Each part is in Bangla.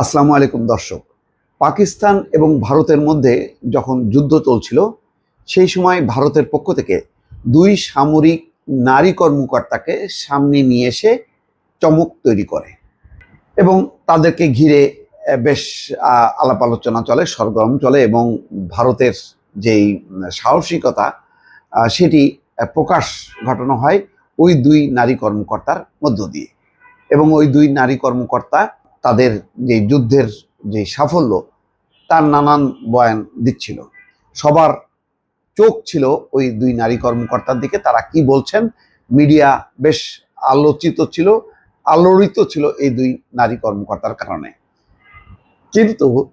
আসসালামু আলাইকুম, দর্শক। পাকিস্তান এবং ভারতের মধ্যে যখন যুদ্ধ চলছিল, সেই সময় ভারতের পক্ষ থেকে দুই সামরিক নারী কর্মকর্তাকে সামনে নিয়ে এসে চমক তৈরি করে এবং তাদেরকে ঘিরে বেশ আলাপ আলোচনা চলে, সরগরম চলে এবং ভারতের যেই সাহসিকতা সেটি প্রকাশ ঘটানো হয় ওই দুই নারী কর্মকর্তার মধ্য দিয়ে। এবং ওই দুই নারী কর্মকর্তা তাদের যে যুদ্ধের যে সাফল্য, তার নানান বয়ান দিচ্ছিল। সবার চোখ ছিল ওই দুই নারী কর্মকর্তার দিকে, তারা কি বলছেন? মিডিয়া বেশ আলোচিত ছিল, আলোড়িত ছিল এই দুই নারী কর্মকর্তার কারণে। কিন্তু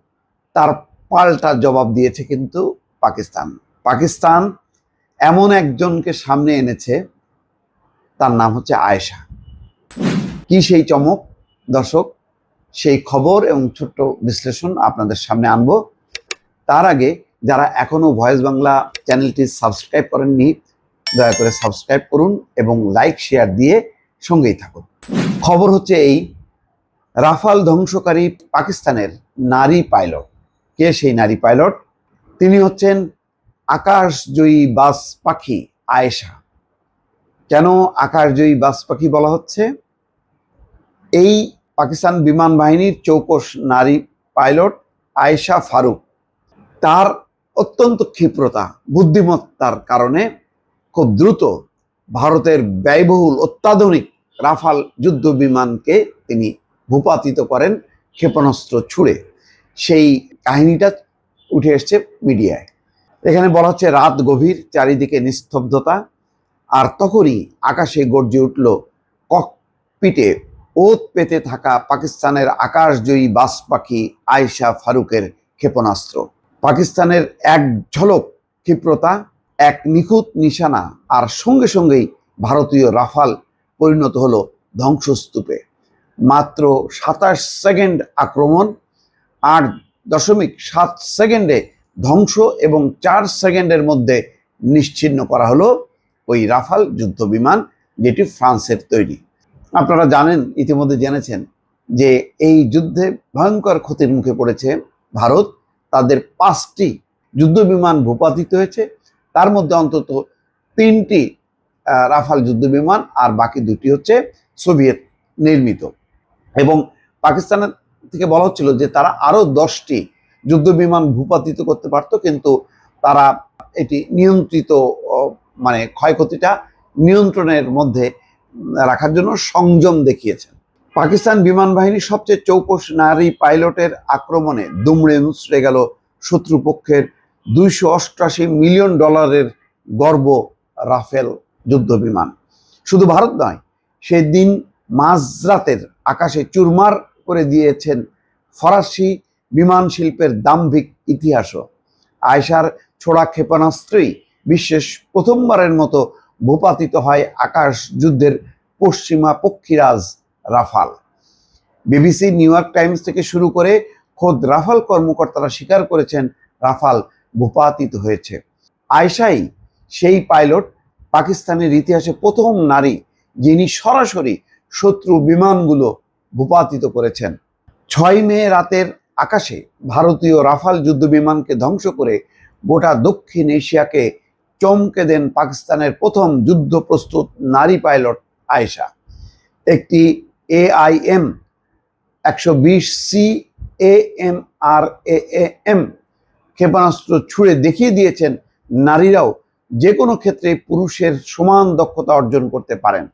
তার পাল্টা জবাব দিয়েছে কিন্তু পাকিস্তান। পাকিস্তান এমন একজনকে সামনে এনেছে, তার নাম হচ্ছে আয়েশা। কি সেই চমক, দর্শক? সেই খবর এবং ছোট্ট বিশ্লেষণ আপনাদের সামনে আনব। তার আগে যারা এখনও ভয়েস বাংলা চ্যানেলটি সাবস্ক্রাইব করেননি, দয়া করে সাবস্ক্রাইব করুন এবং লাইক, শেয়ার দিয়ে সঙ্গেই থাকুন। খবর হচ্ছে এই, রাফাল ধ্বংসকারী পাকিস্তানের নারী পাইলট। কে সেই নারী পাইলট? তিনি হচ্ছেন আকাশজয়ী বাস পাখি আয়েশা। কেন আকাশজয়ী বাস পাখি বলা হচ্ছে? এই পাকিস্তান বিমান বাহিনীর চৌকস নারী পাইলট আয়েশা ফারুক। তার অত্যন্ত ক্ষিপ্রতা, বুদ্ধিমত্তার কারণে খুব দ্রুত ভারতের ব্যয়বহুল অত্যাধুনিক রাফাল যুদ্ধ বিমানকে তিনি ভূপাতিত করেন ক্ষেপণাস্ত্র ছুড়ে। সেই কাহিনীটা উঠে এসছে মিডিয়ায়। এখানে বলা হচ্ছে, রাত গভীর, চারিদিকে নিস্তব্ধতা, আর তখনই আকাশে গর্জে উঠল ককপিটে ওত পেতে থাকা পাকিস্তানের আকাশজয়ী বাস পাখি আয়েশা ফারুকের ক্ষেপণাস্ত্র। পাকিস্তানের এক ঝলক ক্ষিপ্রতা, এক নিখুঁত নিশানা, আর সঙ্গে সঙ্গেই ভারতীয় রাফাল পরিণত হলো ধ্বংসস্তূপে। মাত্র সাতাশ সেকেন্ড আক্রমণ, আট দশমিক সাত সেকেন্ডে ধ্বংস এবং চার সেকেন্ডের মধ্যে নিশ্চিহ্ন করা হলো ওই রাফাল যুদ্ধ বিমান যেটি ফ্রান্সের তৈরি। আপনারা জানেন, ইতিমধ্যে জেনেছেন যে এই যুদ্ধে ভয়ঙ্কর ক্ষতির মুখে পড়েছে ভারত। তাদের পাঁচটি যুদ্ধ বিমান ভূপাতিত হয়েছে। তার মধ্যে অন্তত তিনটি রাফাল যুদ্ধ বিমান আর বাকি দুটি হচ্ছে সোভিয়েত নির্মিত। এবং পাকিস্তানের থেকে বলা হচ্ছিল যে তারা আরও দশটি যুদ্ধ বিমান ভূপাতিত করতে পারতো, কিন্তু তারা এটি নিয়ন্ত্রিত মানে ক্ষয়ক্ষতিটা নিয়ন্ত্রণের মধ্যে রাখার জন্য সংযম দেখিয়েছেন। পাকিস্তান বিমান বাহিনীর সবচেয়ে চৌকস নারী পাইলটের আক্রমণে দুমড়ে মুচড়ে গেল শত্রুপক্ষের দুইশো মিলিয়ন ডলারের গর্ব রাফেল যুদ্ধ বিমান। শুধু ভারত নয়, সেদিন মাঝরাতের আকাশে চুরমার করে দিয়েছেন ফরাসি বিমান শিল্পের দাম্ভিক ইতিহাসও। আয়সার ছোড়া ক্ষেপণাস্ত্রই বিশ্বের প্রথমবারের মতো ভূপাতিত হয় আকাশ যুদ্ধের পশ্চিমা পক্ষীরাজ Rafale. BBC New York Times থেকে শুরু করে খোদ রাফাল কর্মকর্তারা স্বীকার করেছেন রাফাল ভূপাতিত হয়েছে। আয়সাই সেই পাইলট, পাকিস্তানের ইতিহাসে প্রথম নারী যিনি সরাসরি শত্রু বিমানগুলো ভূপাতিত করেছেন। ছয় মে রাতের আকাশে ভারতীয় রাফাল যুদ্ধ বিমানকে ধ্বংস করে গোটা দক্ষিণ এশিয়াকে চমকে দেন পাকিস্তানের প্রথম যুদ্ধ প্রস্তুত নারী পাইলট আয়েশা। একটি এআইএম, একশো বিশ সি এম আর এম ক্ষেপণাস্ত্র ছুঁড়ে দেখিয়ে দিয়েছেন নারীরাও যে কোনো ক্ষেত্রে পুরুষের সমান দক্ষতা অর্জন করতে পারেন।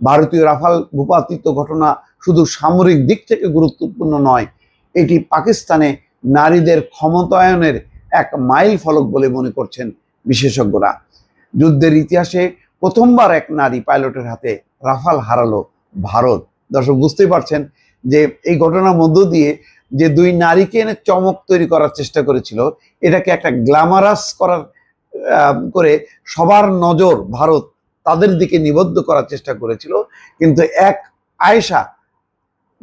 ভারতীয় রাফাল ভূপাতিত ঘটনা শুধু সামরিক দিক থেকে গুরুত্বপূর্ণ নয়, এটি পাকিস্তানে নারীদের ক্ষমতায়নের এক মাইল ফলক বলে মনে করছেন বিশেষজ্ঞরা। যুদ্ধের ইতিহাসে প্রথমবার এক নারী পাইলটের হাতে রাফাল হারালো ভারত। দর্শক বুঝতেই পারছেন যে এই ঘটনার মধ্য দিয়ে যে দুই নারীকে এনে চমক তৈরি করার চেষ্টা করেছিল এটাকে একটা গ্ল্যামারাস করার করে সবার নজর ভারত তাদের দিকে নিবদ্ধ করার চেষ্টা করেছিল। কিন্তু এক আয়েশা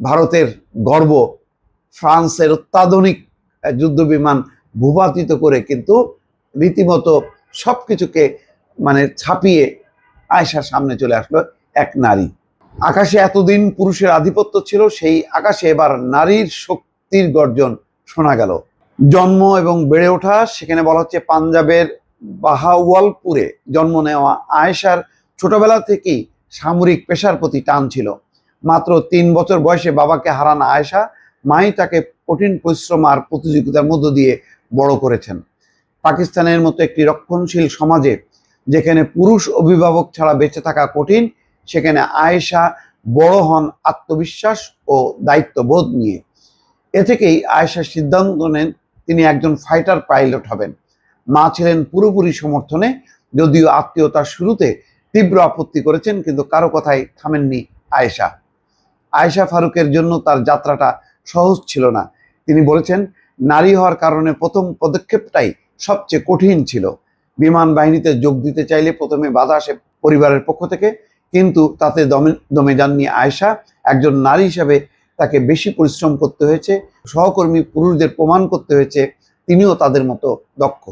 ভারতের গর্ব ফ্রান্সের অত্যাধুনিক আহ, যুদ্ধ বিমান ভূপাতিত করে কিন্তু রীতিমতো সব কিছুকে মানে ছাপিয়ে আয়েশার সামনে চলে আসলো এক নারী। আকাশে এতদিন পুরুষের আধিপত্য ছিল, সেই আকাশে এবার নারীর শক্তির গর্জন শোনা গেল। জন্ম এবং বেড়ে ওঠা, সেখানে বলা হচ্ছে পাঞ্জাবের বাহাওয়ালপুরে জন্ম নেওয়া আয়েশার ছোটবেলা থেকেই সামরিক পেশার প্রতি টান ছিল। মাত্র তিন বছর বয়সে বাবাকে হারান আয়েশা, মাই তাকে কঠিন পরিশ্রম আর প্রতিযোগিতার মধ্য দিয়ে বড় করেছেন। পাকিস্তানের মতো একটি রক্ষণশীল সমাজে যেখানে পুরুষ অভিভাবক ছাড়া বেঁচে থাকা কঠিন, সেখানে আয়েশা বড় হন আত্মবিশ্বাস ও দায়িত্ববোধ নিয়ে। এ থেকেই আয়েশা সিদ্ধান্ত নেন তিনি একজন ফাইটার পাইলট হবেন। মা ছিলেন পুরোপুরি সমর্থনে, যদিও আত্মীয়তার শুরুতে তীব্র আপত্তি করেছেন, কিন্তু কারও কথাই থামেননি আয়েশা। আয়েশা ফারুকের জন্য তার যাত্রাটা সহজ ছিল না। তিনি বলেছেন, নারী হওয়ার কারণে প্রথম পদক্ষেপটাই সবচেয়ে কঠিন ছিল। বিমান বাহিনীতে যোগ দিতে চাইলে প্রথমে বাধা আসে পরিবারের পক্ষ থেকে, কিন্তু তাতে দমে দমে যাননি আয়েশা। একজন নারী হিসাবে তাকে বেশি পরিশ্রম করতে হয়েছে, সহকর্মী পুরুষদের প্রমাণ করতে হয়েছে, তিনিও তাদের মতো দক্ষ।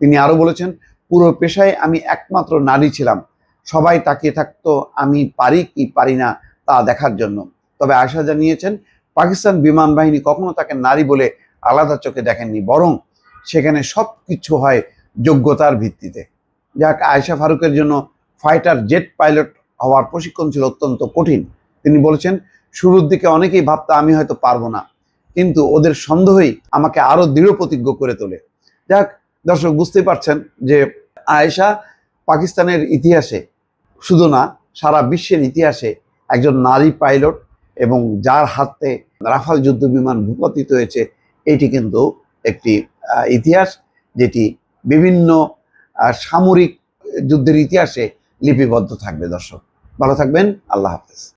তিনি আরও বলেছেন, পুরো পেশায় আমি একমাত্র নারী ছিলাম। সবাই তাকিয়ে থাকতো, আমি পারি কি পারি না তা দেখার জন্য। তবে আশা জানিয়েছেন, পাকিস্তান বিমান বাহিনী কখনো তাকে নারী বলে আলাদা চোখে দেখেননি, বরং সেখানে সব কিছু হয় যোগ্যতার ভিত্তিতে। যাক, আয়েশা ফারুকের জন্য ফাইটার জেট পাইলট হওয়ার প্রশিক্ষণ ছিল অত্যন্ত কঠিন। তিনি বলেছেন, শুরুর দিকে অনেকেই ভাবতো আমি হয়তো পারব না। কিন্তু ওদের সন্দেহই আমাকে আরও দৃঢ় প্রতিজ্ঞ করে তোলে। যাক, দর্শক বুঝতেই পারছেন যে আয়েশা পাকিস্তানের ইতিহাসে শুধু না, সারা বিশ্বের ইতিহাসে একজন নারী পাইলট এবং যার হাতে রাফাল যুদ্ধ বিমান ভূপাতিত হয়েছে, এটি কিন্তু একটি ইতিহাস যেটি বিভিন্ন সামরিক যুদ্ধের ইতিহাসে লিপিবদ্ধ থাকবে। দর্শক ভালো থাকবেন। আল্লাহ হাফেজ।